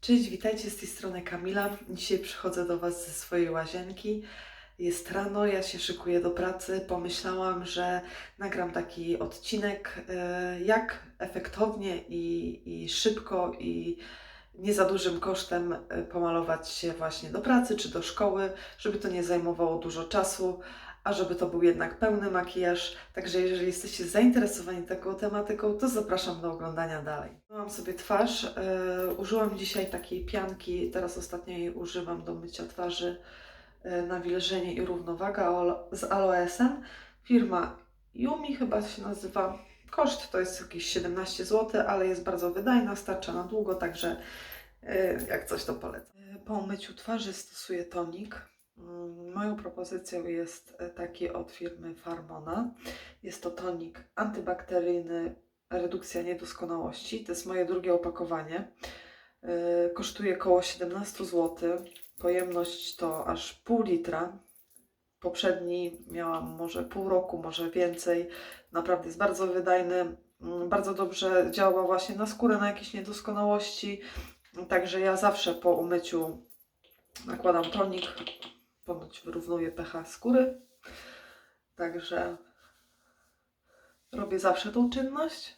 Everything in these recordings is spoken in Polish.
Cześć, witajcie z tej strony Kamila. Dzisiaj przychodzę do Was ze swojej łazienki. Jest rano, ja się szykuję do pracy. Pomyślałam, że nagram taki odcinek, e, jak efektownie i, i szybko i nie za dużym kosztem e, pomalować się właśnie do pracy czy do szkoły, żeby to nie zajmowało dużo czasu, a żeby to był jednak pełny makijaż. Także jeżeli jesteście zainteresowani taką tematyką, to zapraszam do oglądania dalej. Mam sobie twarz. e, użyłam dzisiaj takiej pianki, teraz ostatnio jej używam do mycia twarzy e, nawilżenie i równowaga z aloesem. Firma Yumi chyba się nazywa. Koszt to jest jakieś 17 zł, ale jest bardzo wydajna, starcza na długo, także e, jak coś to polecam. Po umyciu twarzy stosuję tonik. Moją propozycją jest e, taki od firmy Farmona. Jest to tonik antybakteryjny, redukcja niedoskonałości. To jest moje drugie opakowanie. Yy, Kosztuje około 17 zł. Pojemność to aż pół litra. Poprzedni miałam może pół roku, może więcej. Naprawdę jest bardzo wydajny. mm, Bardzo dobrze działa właśnie na skórę, na jakieś niedoskonałości. Także ja zawsze po umyciu nakładam tonik. Ponoć wyrównuje pH skóry. Także robię zawsze tą czynność.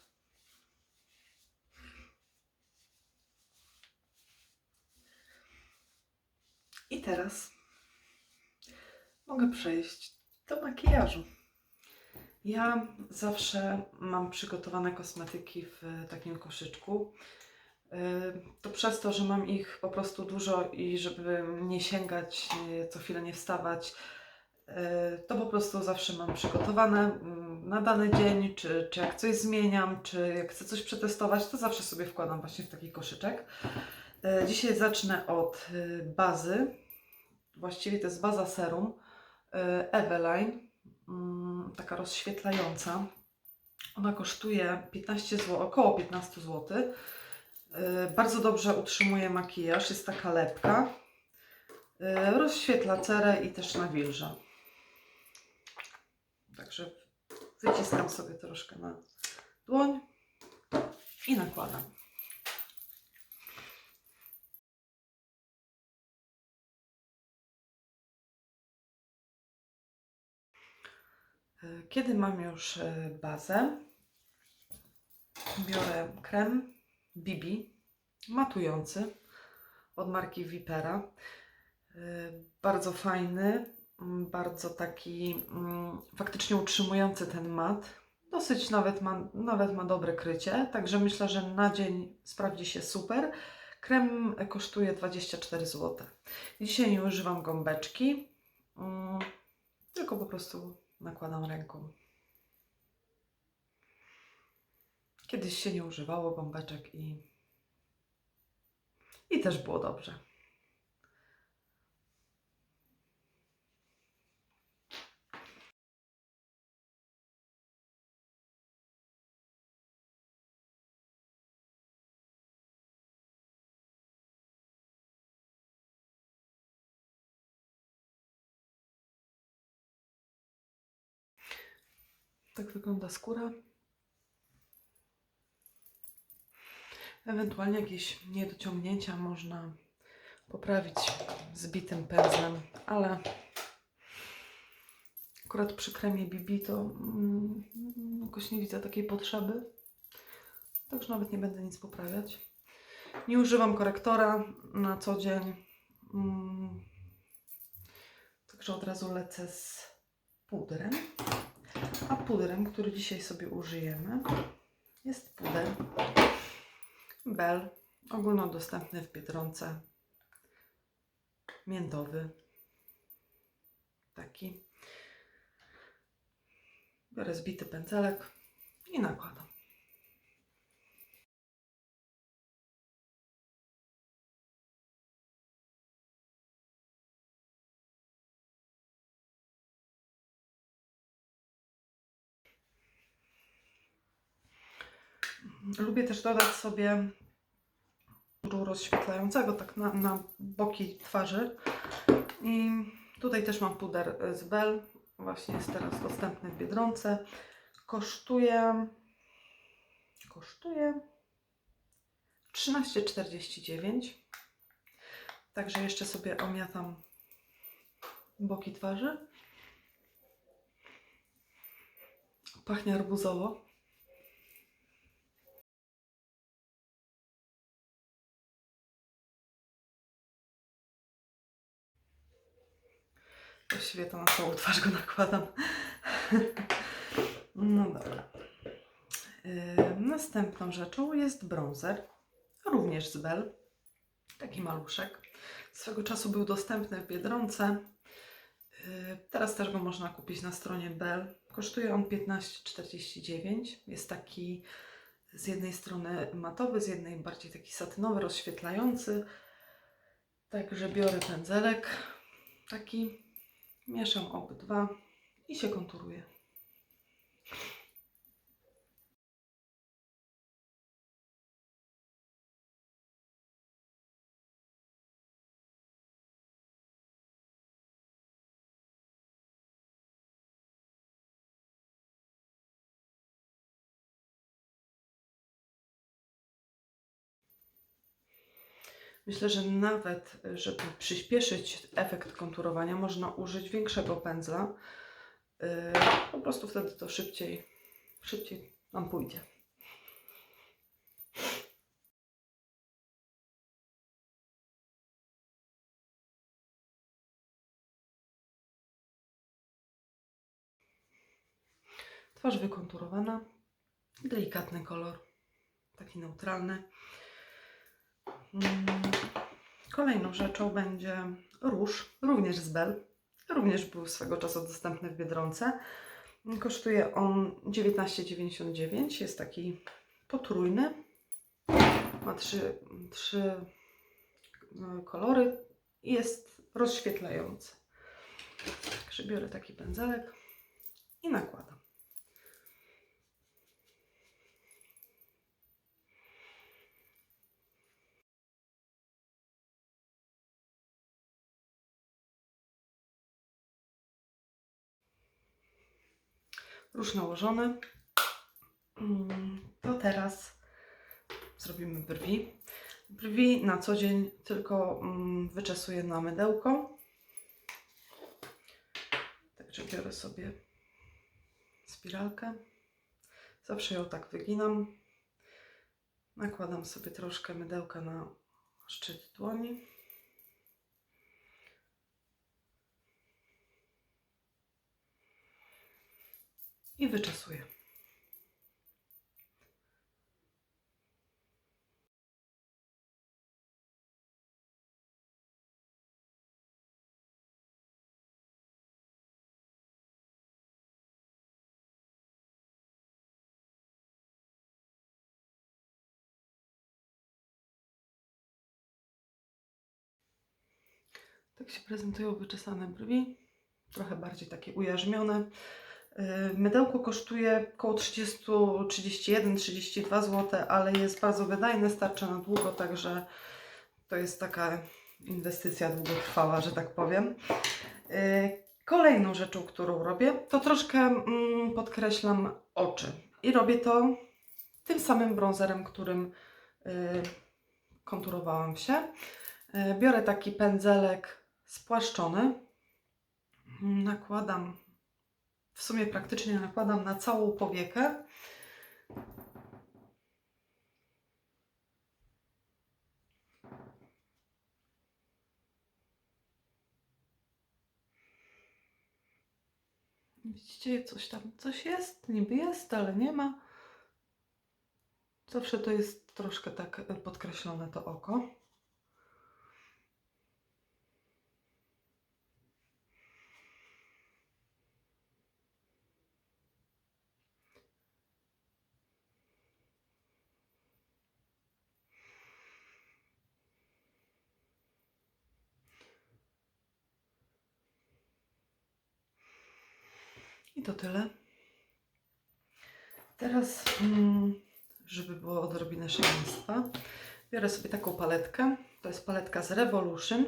I teraz mogę przejść do makijażu. Ja zawsze mam przygotowane kosmetyki w takim koszyczku. Yy, To przez to, że mam ich po prostu dużo i żeby nie sięgać, nie- co chwilę nie wstawać, yy, to po prostu zawsze mam przygotowane mm, na dany dzień, czy, czy jak coś zmieniam, czy jak chcę coś przetestować, to zawsze sobie wkładam właśnie w taki koszyczek. Dzisiaj zacznę od bazy. Właściwie to jest baza serum Eveline, mm, taka rozświetlająca. Ona kosztuje 15 zł, około 15 zł. Yy, Bardzo dobrze utrzymuje makijaż, jest taka lepka. Yy, Rozświetla cerę i też nawilża. Także wyciskam sobie troszkę na dłoń i nakładam. Yy, Kiedy mam już bazę, biorę krem BB matujący od marki Vipera. Yy, Bardzo fajny, mm, bardzo taki mm, faktycznie utrzymujący ten mat. Dosyć nawet ma, nawet ma dobre krycie, także myślę, że na dzień sprawdzi się super. Krem kosztuje 24 zł. Dzisiaj nie używam gąbeczki, mm, tylko po prostu nakładam ręką. Kiedyś się nie używało gąbeczek i, i też było dobrze. Tak wygląda skóra. Ewentualnie jakieś niedociągnięcia można poprawić zbitym pędzlem, ale akurat przy kremie BB to mm, jakoś nie widzę takiej potrzeby. Także nawet nie będę nic poprawiać. Nie używam korektora na co dzień. Mm, Także od razu lecę z pudrem. A pudrem, który dzisiaj sobie użyjemy, jest puder Bell, ogólnodostępny w Biedronce, miętowy, taki. Biorę zbity pędzelek i nakładam. Lubię też dodać sobie pudru rozświetlającego tak na, na boki twarzy. I tutaj też mam puder z Bell. Właśnie jest teraz dostępny w Biedronce. Kosztuje kosztuje 13,49 Także jeszcze sobie omiatam boki twarzy. Pachnie arbuzowo. To na całą twarz go nakładam. No dobra. Yy, następną rzeczą jest bronzer, również z Bell. Taki maluszek. Swego czasu był dostępny w Biedronce. Yy, teraz też go można kupić na stronie Bell. Kosztuje on 15,49. Jest taki z jednej strony matowy, z jednej bardziej taki satynowy, rozświetlający. Także biorę pędzelek taki, mieszam obydwa i się konturuję. Myślę, że nawet, żeby przyspieszyć efekt konturowania, można użyć większego pędzla. Yy, Po prostu wtedy to szybciej, szybciej nam pójdzie. Twarz wykonturowana, delikatny kolor, taki neutralny. Mm, Kolejną rzeczą będzie róż, również z Bell. Również był swego czasu dostępny w Biedronce. Kosztuje on 19,99. Jest taki potrójny. Ma trzy, trzy e, kolory i jest rozświetlający. Także biorę taki pędzelek i nakładam. Róż nałożony. Mm, To teraz zrobimy brwi. Brwi na co dzień tylko mm, wyczesuję na mydełko. Także biorę sobie spiralkę. Zawsze ją tak wyginam. Nakładam sobie troszkę mydełka na szczyt dłoni. I wyczesuję. Tak się prezentują wyczesane brwi. Trochę bardziej takie ujarzmione. Yy, Mydełko kosztuje około 30, 31, 32 zł, ale jest bardzo wydajne, starcza na długo, także to jest taka inwestycja długotrwała, że tak powiem. Yy, Kolejną rzeczą, którą robię, to troszkę mm, podkreślam oczy. I robię to tym samym bronzerem, którym yy, konturowałam się. Biorę taki pędzelek spłaszczony. Nakładam w sumie praktycznie nakładam na całą powiekę. Widzicie, coś tam, coś jest, niby jest, ale nie ma. Zawsze to jest troszkę tak podkreślone to oko. I to tyle. Teraz, mm, żeby było odrobinę szaleństwa, biorę sobie taką paletkę. To jest paletka z Revolution.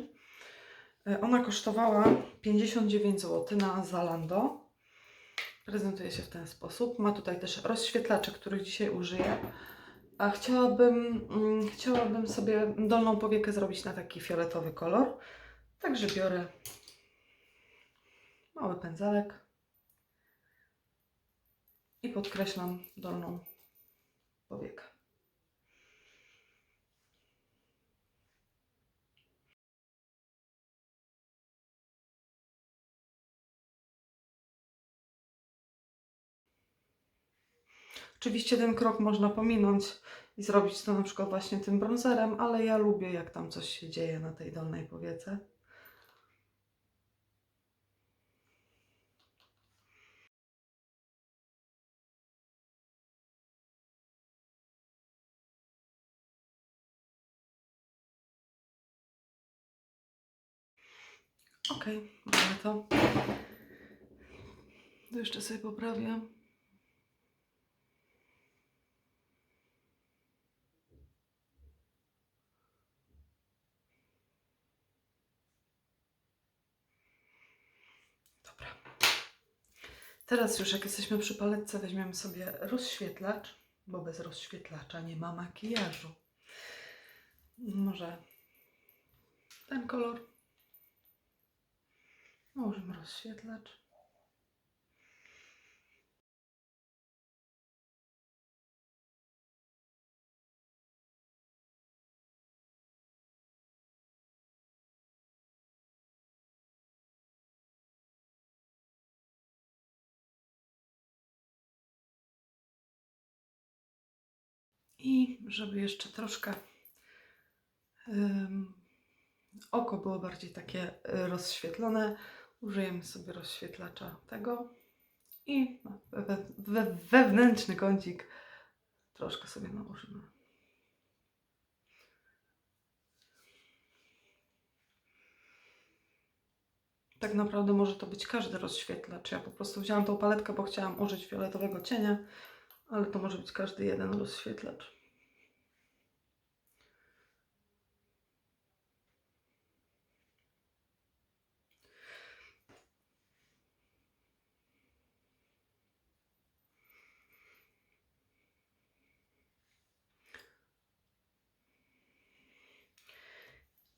Y, Ona kosztowała 59 zł na Zalando. Prezentuje się w ten sposób. Ma tutaj też rozświetlacze, których dzisiaj użyję. A chciałabym, mm, chciałabym sobie dolną powiekę zrobić na taki fioletowy kolor. Także biorę mały pędzelek i podkreślam dolną powiekę. Oczywiście ten krok można pominąć i zrobić to na przykład właśnie tym bronzerem, ale ja lubię jak tam coś się dzieje na tej dolnej powiece. Okej, mamy to. To jeszcze sobie poprawię. Dobra. Teraz już jak jesteśmy przy paletce, weźmiemy sobie rozświetlacz, bo bez rozświetlacza nie ma makijażu. Może ten kolor. Nałożymy rozświetlacz. I żeby jeszcze troszkę oko było bardziej takie y, rozświetlone, użyjemy sobie rozświetlacza tego i we, we, wewnętrzny kącik troszkę sobie nałożymy. Tak naprawdę może to być każdy rozświetlacz. Ja po prostu wzięłam tą paletkę, bo chciałam użyć fioletowego cienia, ale to może być każdy jeden rozświetlacz.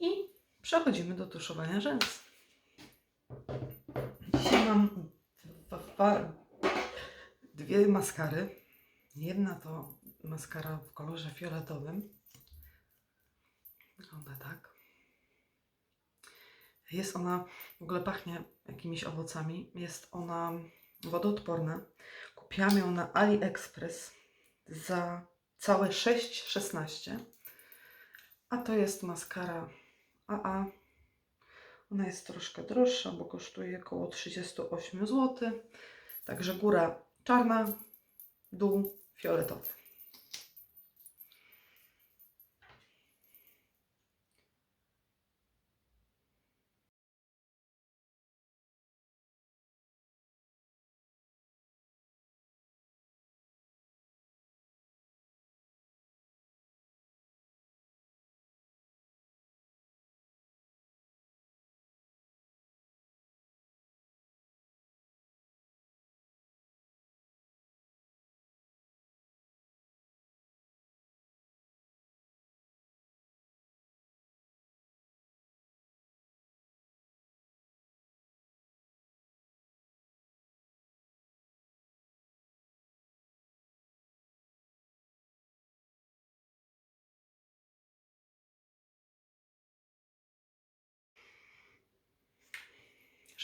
I przechodzimy do tuszowania rzęs. Dzisiaj mam dwa, dwie maskary. Jedna to maskara w kolorze fioletowym. Wygląda tak. Jest ona, w ogóle pachnie jakimiś owocami. Jest ona wodoodporna. Kupiłam ją na AliExpress za całe 6,16. A to jest maskara AA. Ona jest troszkę droższa, bo kosztuje około 38 zł. Także góra czarna, dół fioletowy.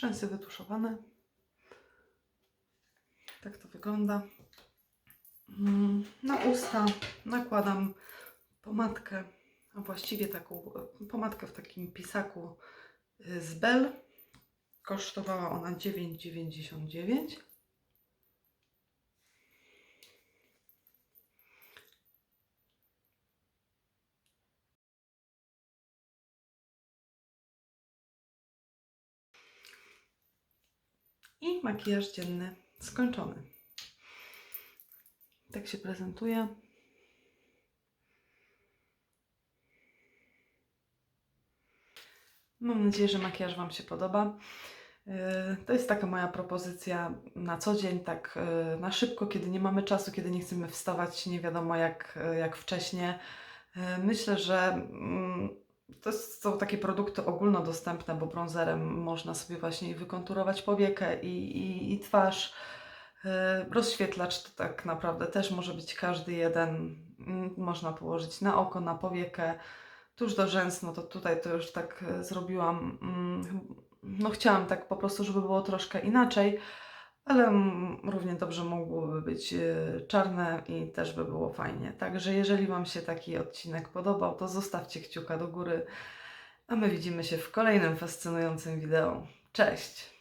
Rzęsy wytuszowane. Tak to wygląda. Mm, Na usta nakładam pomadkę, a właściwie taką pomadkę w takim pisaku y, z Bell. Kosztowała ona 9,99. I makijaż dzienny skończony. Tak się prezentuje. Mam nadzieję, że makijaż Wam się podoba. E, To jest taka moja propozycja na co dzień, tak e, na szybko, kiedy nie mamy czasu, kiedy nie chcemy wstawać nie wiadomo jak, e, jak wcześnie. Myślę, że mm, to są takie produkty ogólnodostępne, bo bronzerem można sobie właśnie wykonturować powiekę i, i, i twarz. E, Rozświetlacz to tak naprawdę też może być każdy jeden. Mm, Można położyć na oko, na powiekę, tuż do rzęs, no to tutaj to już tak e, zrobiłam. mm, No chciałam tak po prostu, żeby było troszkę inaczej, ale równie dobrze mogłoby być e, czarne i też by było fajnie. Także jeżeli Wam się taki odcinek podobał, to zostawcie kciuka do góry, a my widzimy się w kolejnym fascynującym wideo. Cześć!